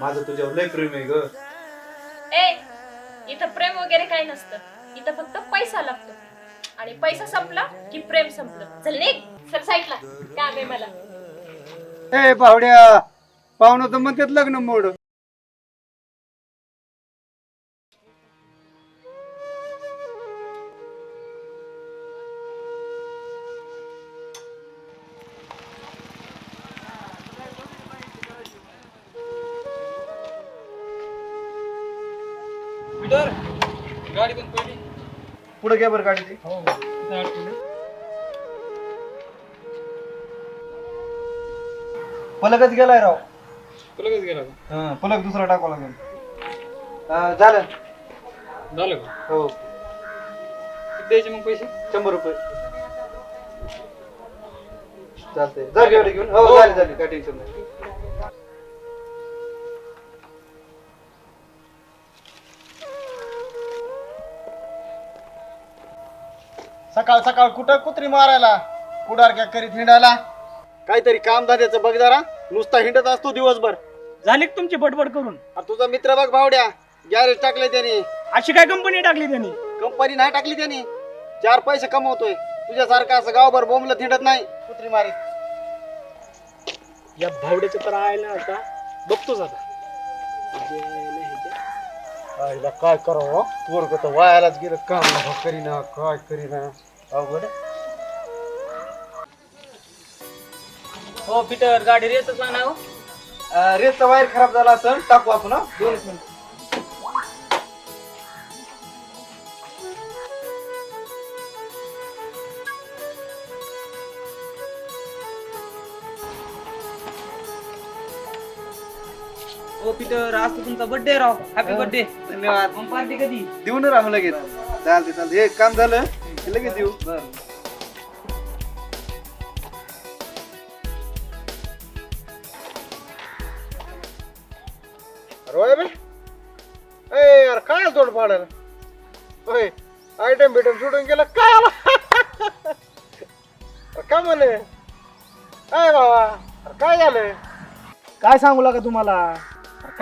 माझं तुझ्यावर लय प्रेम आहे ग. ए इथं प्रेम वगैरे काही नसतं. इथं फक्त पैसा लागतो. आणि पैसा संपला की प्रेम संपलं. चल निघ. सर साईडला. काम आहे मला ए पावड्या पाहुणं तर म्हणतात लग्न मोड पुढे घ्या बरं गाडी ती. पलकच गेलाय राव. लगेच गेला का? हा, पलक दुसरा टाकावा लागेल. हा, झालं. झालं का? हो. किती द्यायचे मग पैसे? शंभर रुपये. चालतंय. जा गाडी घेऊन. हो झाली झाली. काय टेन्शन नाही. सकाळ सकाळ कुठं कुत्री मारायला? पुढारक्या करीत हिंडायला? काहीतरी काम धंद्याचं बघ जरा. नुसता हिंडत असतो दिवसभर. झाली का तुमची बडबड करून? तुझा मित्र बघ भावड्या. गॅरेज टाकले त्याने. अशी काय कंपनी टाकली त्यांनी? कंपनी नाही टाकली त्यांनी. चार पैसे कमवतोय. तुझ्यासारखा असं गावभर बोंबलत हिंडत नाही. कुत्री मारीत. या भावड्याचं तर ना आता. बघतोच आता. आईला काय करावं? पोरग तर वायालाच गेलं. काम करीना काय करीना? अवघड हो पीटर गाडी रेतच ना हो रेतचा वायर खराब झाला असेल टाकू आपण? दोनच मिनिट. हो पीटर आज तर तुमचा बर्थडे राव. हॅपी बर्थडे धन्यवाद. मग पार्टी कधी? देऊ ना राहू लगेच. चालते चालते हे काम झालं की लगेच देऊ. रोय बे. ए यार काय जोड पाडल होय आयटम बिटम सुटून गेलं. काय आला? का म्हणे काय बाबा अरे काय झालं? काय सांगू लागा तुम्हाला? अरे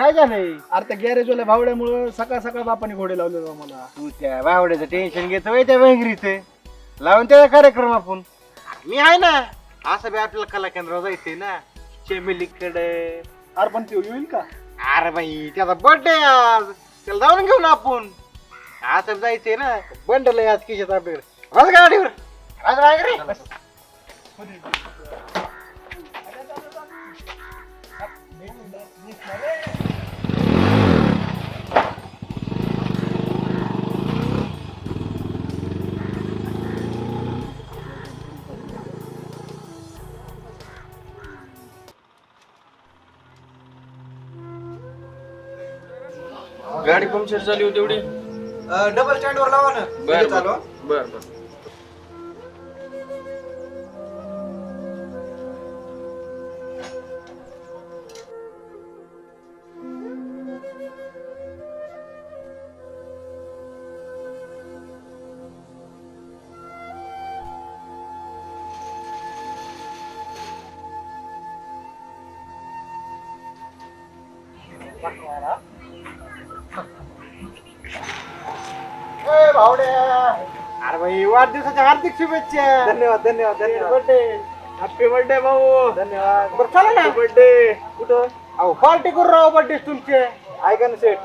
काय झालंय? अरे त्या गॅरेजवाल्या भावड्यामुळं सकाळ सकाळ बापाने घोडे लावले राव मला. तू त्या बावड्याचं टेन्शन घेतोय त्या वेंगरीचे लावून त्याचा कार्यक्रम आपण? मी आहे ना असं बी आपल्याला कला केंद्रावर जायचंय ना. चेमिलीकडे. अरे पण ते येईल का? अरे बाई त्याचा बर्थडे आज. त्याला जाऊन घेऊ ना आपण. असं जायचंय ना बंडल आहे आज किशात आपल्याकडे. बस गाडीवर. बस गाडीवर. गाडी पंक्चर झाली होती एवढी डबल स्टँडवर लावा ना. बर चालू बर बर. वाढदिवसाच्या हार्दिक शुभेच्छा. धन्यवाद धन्यवाद धन्यवाद. बर्थडे हॅपी बर्थडे भाऊ. धन्यवाद. बरं चला ना. बर्थडे कुठं? अहो पार्टी करू राव बर्थडे तुमचे. ऐका ना सेठ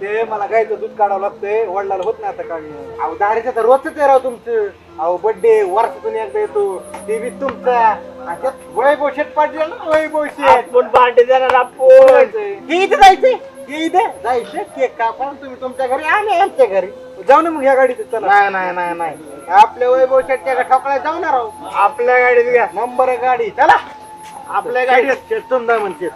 ते मला गायचं दूध काढावं लागतंय. वडिलाला होत नाही आता काढणं अहो दारीचं तर रोजच आहे राव तुमचं. अहो बर्थडे वर्षातून एकदा येतो. ते बी तुमचा. आणि त्यात वैभव शेट पाटील ना वैभव शेट पण पार्टी देणार आपण हे इथे जायचंय? हे इथे? जायचं केक कापा तुम्ही तुमच्या घरी आम्ही आमच्या घरी. जाऊ ना मग ह्या गाडीत चला. नाही नाही नाही नाही. आपल्या वैभव शेटच्या ठोकळ्या जाऊ ना राव. आपल्या गाडीत घ्या. नंबर आहे गाडी. चला. आपल्या गाडीत. शेतून जा म्हणते.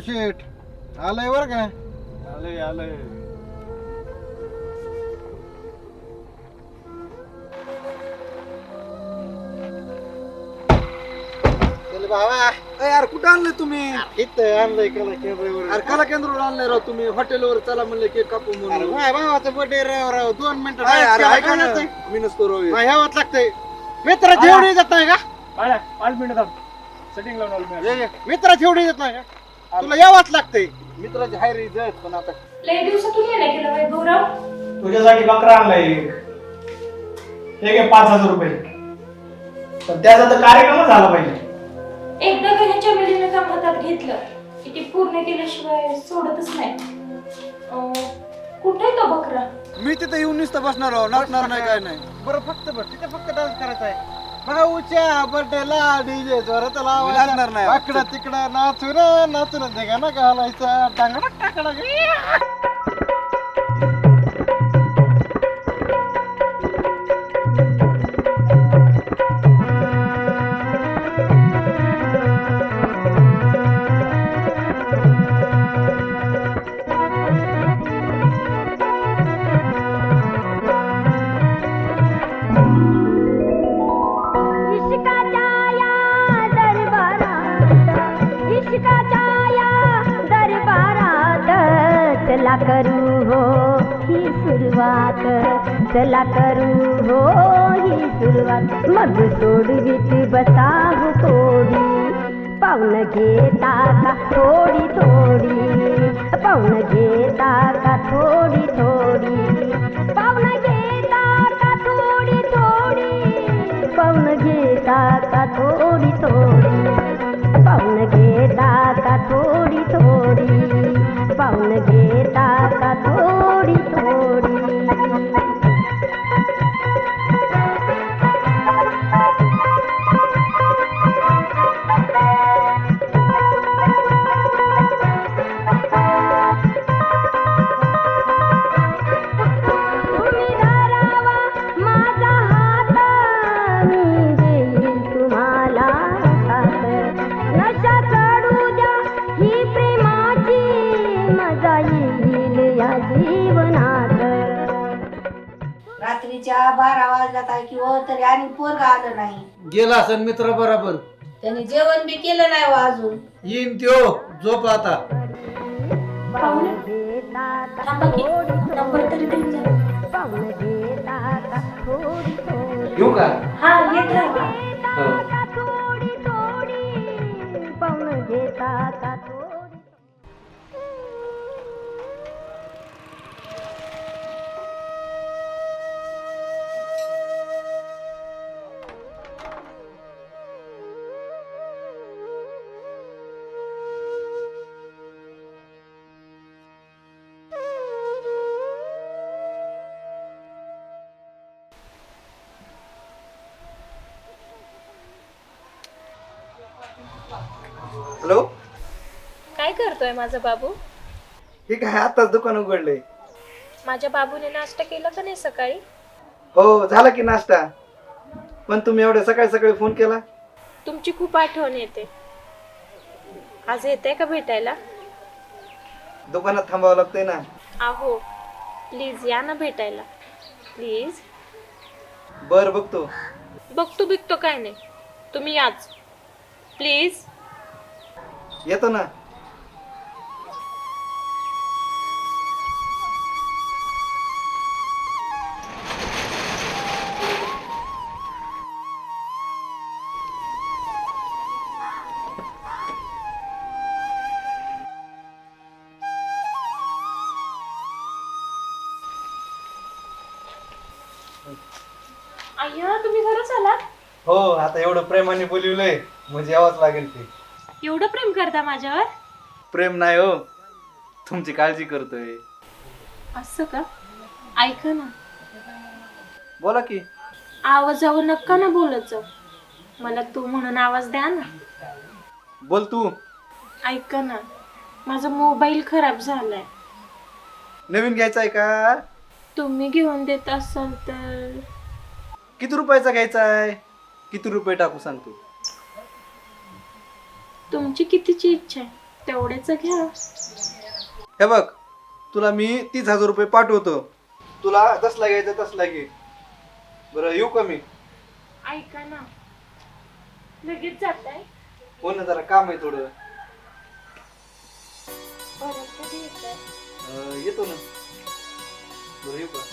शेट. आलंय बरं का? आलंय आलंय. अरे यार कुठं आणलंय तुम्ही? इथं आणलंय कला केंद्रावर अरे कला केंद्रावर आणलंय राव तुम्ही. हॉटेलवर चला म्हणलं केक कापू अरे म्हणून माझ्या भावाचा बर्थडे राव राव. दोन मिनिटं अरे अरे काय ऐका ना. होतंय? मी नसतो राव ह्यावंच लागतंय. मित्राची एवढी जात नाही का? पाच मिनिटं थांब. सेटिंग लावून आलो मी. ये, ये. मित्राची एवढी जात नाही का? तुला यावंच लागतंय. मित्राची हाय रे इज्जत पण आता लय दिवसातून येणं केलं वैभवराव तुझ्यासाठी बकरा आणलाय एक. हे घे पाच हजार रुपये. पण त्याचा तर कार्यक्रमच झाला पाहिजे. एकदा का ह्या चमेलीनं काम हातात घेतलं? की ते पूर्ण केल्याशिवाय सोडतच नाही? अं, कुठे आहे तो बकरा? मी तिथे येऊन नुसतं बसणार राव नाचणार नाही काय नाही. बरं फक्त बरं तिथे फक्त डान्स करायचा आहे. भाऊच्या बर्थडेला डीजे जोरात नाचणार नाही. आकडा तिकडा नाचून नाचून ना घालायचा. टांगडा टाकडा. घेता का? थोडी थोडी पाऊन घे. रात्रीच्या बारा वाजल्यात आहे की हो तरी आणि पोरग आलं नाही. गेला असेल मित्र बरोबर. त्याने जेवण बी केलं नाही हो अजून. येईन त्यो झोप आता. थांबा की नंबर तरी देऊन जा. येऊ का? हा येत राहा. हो. करतोय माझा बाबू? हे काय आताच दुकान उघडलंय. माझ्या बाबूने नाश्ता केला का नाही सकाळी? हो झाला की नाश्ता. पण तुम्ही एवढ्या सकाळी सकाळी फोन केला? तुमची खूप आठवण येते. आज येते का भेटायला? दुकानात थांबावं लागतंय ना. आहो प्लीज या ना भेटायला. प्लीज. बर बघतो. बघतो बिकतो काय नाही. तुम्ही याच. प्लीज. येतो ना. एवढं प्रेमाने बोलवलंय म्हणजे यावंच लागेल ते. एवढं प्रेम करता माझ्यावर? प्रेम नाही हो. तुमची काळजी करतोय. असं का? ऐका ना. बोला की. आवाजावर नक्का ना बोलत जाऊ. मला तू म्हणून आवाज द्या ना. बोल तू. ऐका ना. माझा मोबाईल खराब झालाय. नवीन घ्यायचा आहे का? तुम्ही घेऊन देत असाल तर. किती रुपयाचा घ्यायचा आहे किती रुपये टाकू सांगतो? तुमची कितीची इच्छा आहे तेवढ्याच घ्या. हे बघ तुला मी तीस हजार रुपये पाठवतो. तुला तसला घ्यायचा तसला घे. बरं येऊ का मी? ऐका ना. लगेच जात आहे हो ना जरा काम आहे थोडं. परत कधी येताय? अं, येतो ना. बरं येऊ का?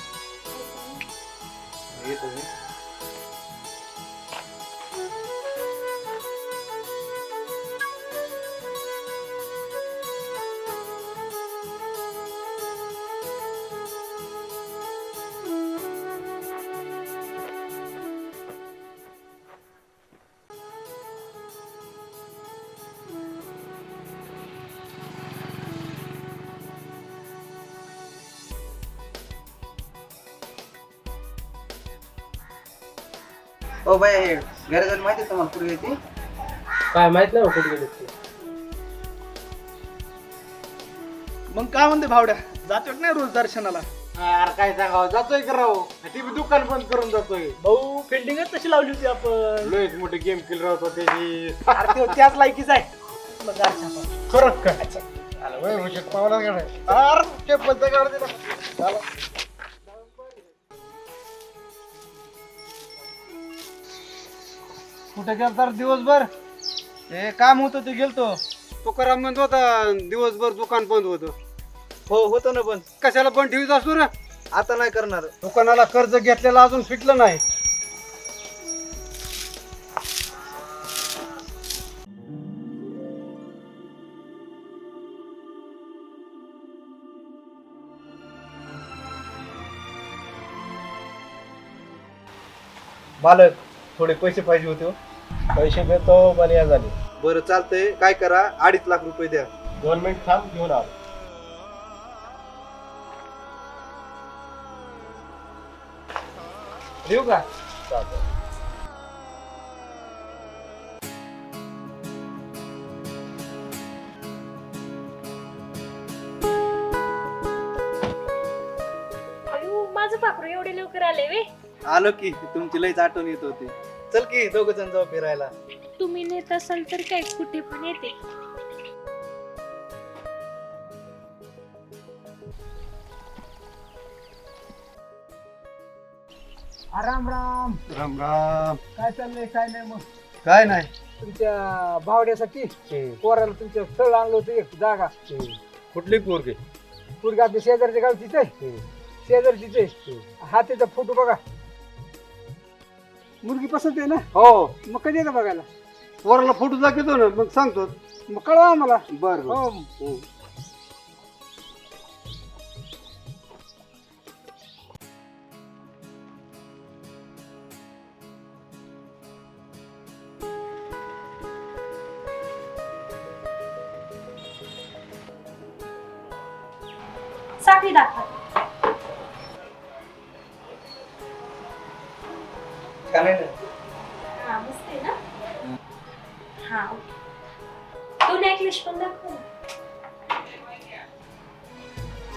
येतो मी. हो बाय हे घरात माहिती आहे तुम्हाला कुठे येते काय माहीत नाही कुठे गेले ते. मग काय म्हणते भावड्या? जातो नाही रोज दर्शनाला? अरे काय सांगावं? जातोय का राव. ती बी दुकान बंद करून जातोय. भाऊ फिल्डिंगच तशी लावली होती आपण. लयच मोठी गेम खेळ राहतो त्याची अरे ते त्याच लायकीच आहे. मग काय सांगावं. खरंच काय आलं वय हुशार पावला गेलाय अरे काढ दिला. चला. कुठे गेला तर दिवसभर? ते काम होतं ते गेलतो. तुकाराम म्हणत होता दिवसभर दुकान बंद होतं. हो होतं ना पण कशाला बंद ठेवीत असतो रे? आता नाही करणार. दुकानाला कर्ज घेतलेलं अजून फिटलं नाही. मालक थोडे पैसे पाहिजे होते हो. पैसे देतो पण या झाले बरं चालतंय. काय करा? अडीच लाख रुपये द्या. दोन मिनिट थांब घेऊन आलो. देऊ का? अयो माझं पाखरू एवढे लवकर आले वे. आलो की तुमची लईच आठवण येत होती. चल की दोघ जण जाऊ फिरायला. तुम्ही नेत असाल तर काय कुठे पण येते. राम राम. राम राम. काय चाललंय काय नाही मग? काय नाही. तुमच्या भावड्यासाठी पोराला तुमच्या स्थळ आणलं होतं एक जागा. कुठली पोरगी? पोरगी आपल्या शेजारच्या गावचीच आहे. शेजारचीच आहे. हा. त्याचा फोटो बघा. मुलगी पसंत आहे ना? हो. मग कधी येतं बघायला? पोराला फोटो दाखवतो ना मग सांगतो. मग कळवा आम्हाला. बरं हो. साखळी तो नेकलेस पण दाखव.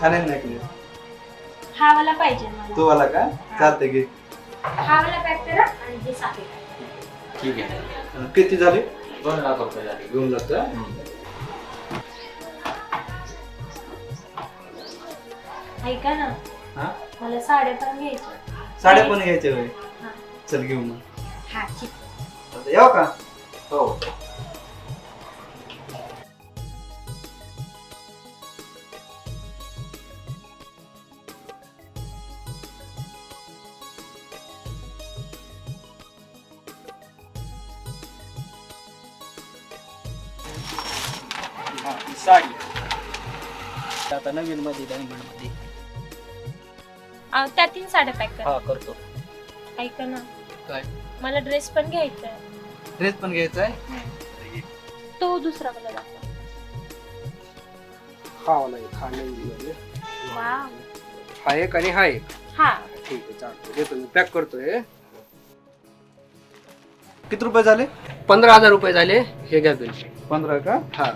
छान आहे necklace. हा वाला पाहिजे मला. तू आला का? चालते घे. हा वाला पॅक करा आणि हे टाका. ठीक आहे. किती झाले? दोन लाख रुपये झाले. घेऊन जातो ऐका ना. हा? मला साड्या पण घ्यायच्या. साड्या पण घ्यायचे होय. हा. चल घेऊ मग. हा ठीक आहे. आता येऊ का? हो. साडी. आता नवीन मध्ये डायमंडमध्ये. आ, त्या तीन साड्या पॅक करा. हा करतो. ऐका ना. काय? मला ड्रेस पण घ्यायचा आहे ड्रेस पण घ्यायचा आहे तो दुसरा मला दाखवा. हा नाही हा वाव. हा एक आणि हा एक. हा. ठीक आहे चालतो देतो मी पॅक करतोय. किती रुपये झाले? पंधरा हजार रुपये झाले. हे घ्या बिल पंधरा का? हा.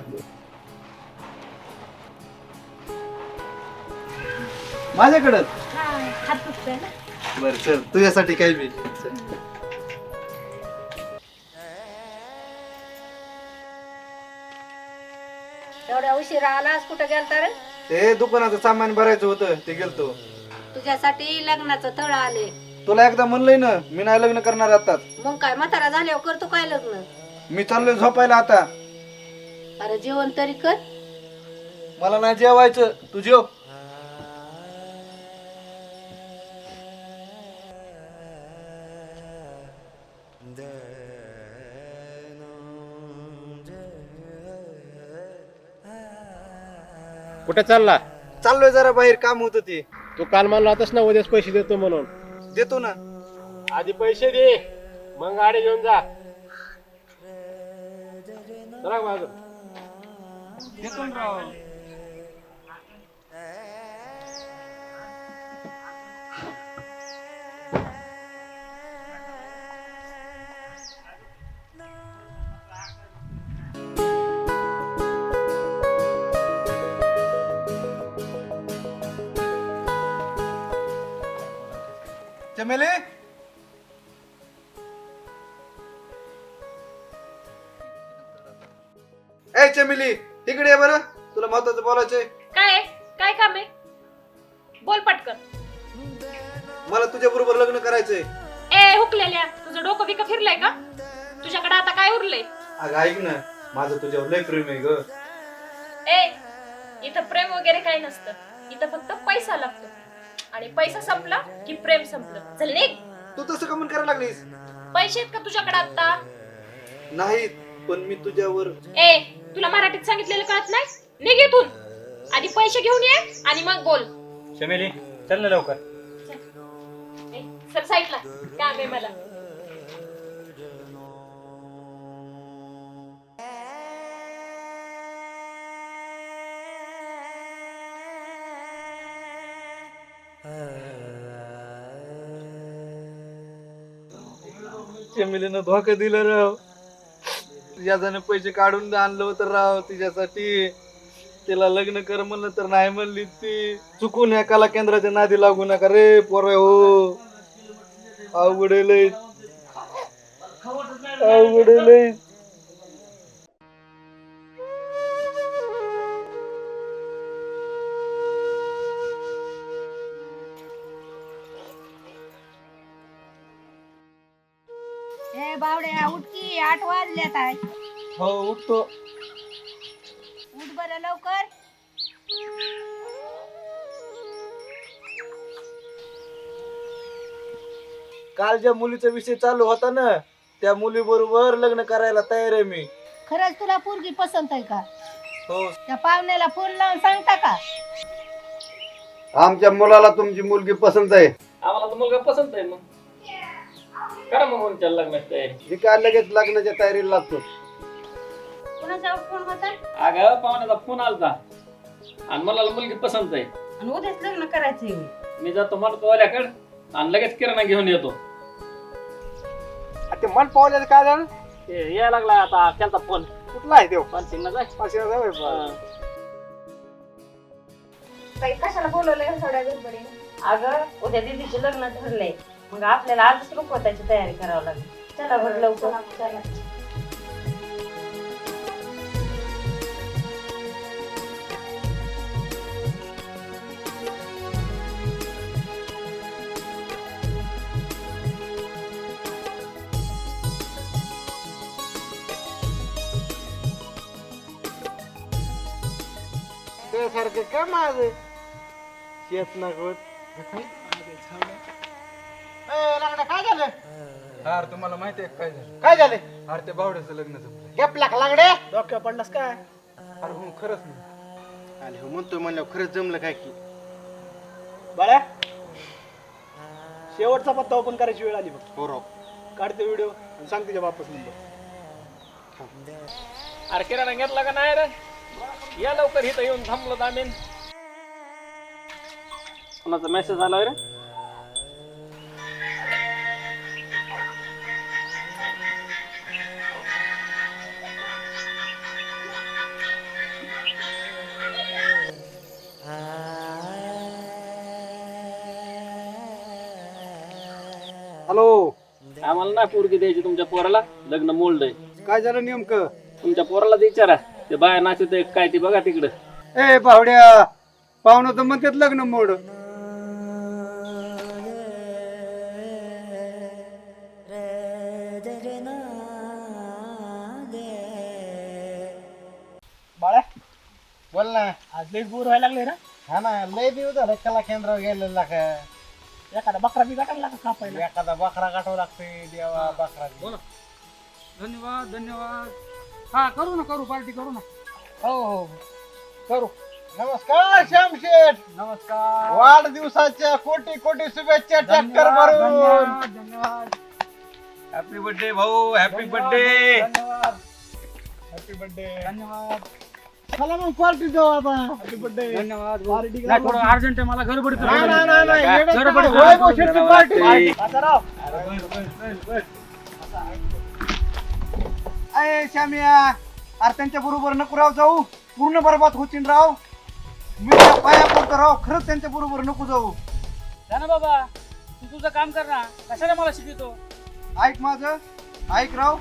माझ्याकडं? हा हात दुखतोय ना. बर चल तुझ्यासाठी काही बी. चल. एवढ्या उशिरा आलास कुठं गेलता रे? ते दुकानाचं सामान भरायचं होतं ते गेलतो. तुझ्यासाठी लग्नाचं तळ आले. तुला एकदा म्हणलंय ना मी नाही लग्न करणार आताच मग काय म्हातारा झाल्यावर करतो काय लग्न? मी चाललोय झोपायला आता. अरे जेवण तरी कर. मला नाही जेवायचं. तू जेव. कुठे चालला? चाललोय जरा बाहेर काम होत ते. तू काल मला होतास ना उद्याच पैसे देतो म्हणून. देतो ना. आधी पैसे दे मग गाडी घेऊन जा. चला देतो ना राव? चमेली? ए चमेली तिकडे बरं. तुला महत्वाचं बोलायचंय. काय आहे? काय काम आहे? बोल पटकन. मला तुझ्या बरोबर लग्न करायचंय. ए हुकलेल्या. तुझं डोकं बिकं फिरलंय का? तुझ्याकडे आता काय उरलंय? अगं ऐक ना. माझं तुझ्यावर लय प्रेम आहे ग. ए इथं प्रेम वगैरे काही नसतं. इथं फक्त पैसा लागतो. आणि पैसा संपला की प्रेम संपलं. चल निघ. तू तसं कमून करायला लागलीस? पैसे आहेत का तुझ्याकडे आता नाही पण मी तुझ्यावर ए तुला मराठीत सांगितलेलं कळत नाही? निघ इथून. आधी पैसे घेऊन ये आणि मग बोल. चमेली चल ना लवकर. ए, सर साईडला. काम आहे मला. चमेलीनं धोका दिलं राव. याजाने पैसे काढून आणलं होतं राव तिच्यासाठी. तिला लग्न कर म्हणलं तर नाही म्हणली ती. चुकून या कला केंद्राच्या नादी लागू नका रे पोर हो. अवघड लय. अवघड लय. आहे हो उठतो. उठ बरं लवकर. काल ज्या मुलीचा विषय चालू होता ना त्या मुली बरोबर लग्न करायला तयार आहे मी. खरंच तुला पोरगी पसंत आहे का? हो. त्या पाहुण्याला फोन लावून सांगता का? आमच्या मुलाला तुमची मुलगी पसंत आहे. आम्हाला तर मुलगा पसंत आहे मग. करा मग म्हणून लग्नाची तयारी. मी काय लगेच लग्नाच्या तयारीला लागतो? कुणाचा फोन होता? अगं पाहुण्याचा फोन आलता. आणि मला मुलगी पसंत आहे. आणि उद्याच लग्न करायचंय. मी जातो म्हणतो वाल्याकडे आणि लगेच किराणा घेऊन येतो. ते मन पावल्याचं काय झालं? ते यायला लागला आता त्यांचा फोन. कुठला आहे देव पानसिंगला जाय. पाचशे कशाला बोलवलंय थोड्या गडबडीने? अगं उद्या दीदीचे लग्न ठरलंय. मग आपल्याला आजच रुखवताची तयारी करावी लागेल. चला बरं लवकर. चला त्यासारखं काय माझं? शेत नको काय झालं? अरे तुम्हाला माहिती आहे काय झालं? काय झालं? अरे ते बावड्याचं लग्न जमलं गॅप लाग लागडे. डोक्या पडलास काय? अरे हो खरंच नाही आले हो म्हणतोय म्हणल्यावर खरंच जमलं काय की? बाळ्या शेवटचा पत्ता ओपन करायची वेळ आली बघ. हो काढते व्हिडिओ आणि सांग तुझ्या बापस नंबर अरे किराणा घेतला का नाही रे? या लवकर इथं येऊन थांबलो दामीन कोणाचा मेसेज आला रे? ना पोरगी द्यायची तुमच्या पोराला? लग्न मोल्ड काय झालं नेमकं? तुमच्या पोराला विचारा. ते बाया नाचत काय ते बघा तिकडं. ए पाहुड्या पाहुणं तर म्हणतात लग्न मोड. बाळा बोल ना. आज लई बोर व्हायला लागले ना हा ना लई दिवस झालं कला केंद्रावर गेलेला का? एखादा बकरा बी गाठायला का कापायला. एखादा बकरा गाठव लागतोय देवा बकरा बोला. धन्यवाद धन्यवाद. हा करू ना करू पार्टी करू ना. हो हो करू. नमस्कार श्यामशेठ नमस्कार. वाढदिवसाच्या कोटी कोटी शुभेच्छा टक्कर मारून धन्यवाद धन्यवाद. हॅपी बर्थडे भाऊ. हॅपी बर्थडे धन्यवाद. हॅपी बर्थडे धन्यवाद. चला मग पार्टी देऊ आता धन्यवाद पार्टी नाही थोडं अर्जंट आहे मला गडबड पार्टी. अय श्यामिया अरे त्यांच्या बरोबर नको राव जाऊ. पूर्ण बरबाद होतीन राव. मी त्या पाया पडतो राव खरंच त्यांच्या बरोबर नको जाऊ. जा ना बाबा. तू तुझं काम कर ना. कशाला मला शिकवतो? ऐक माझं. ऐक राव.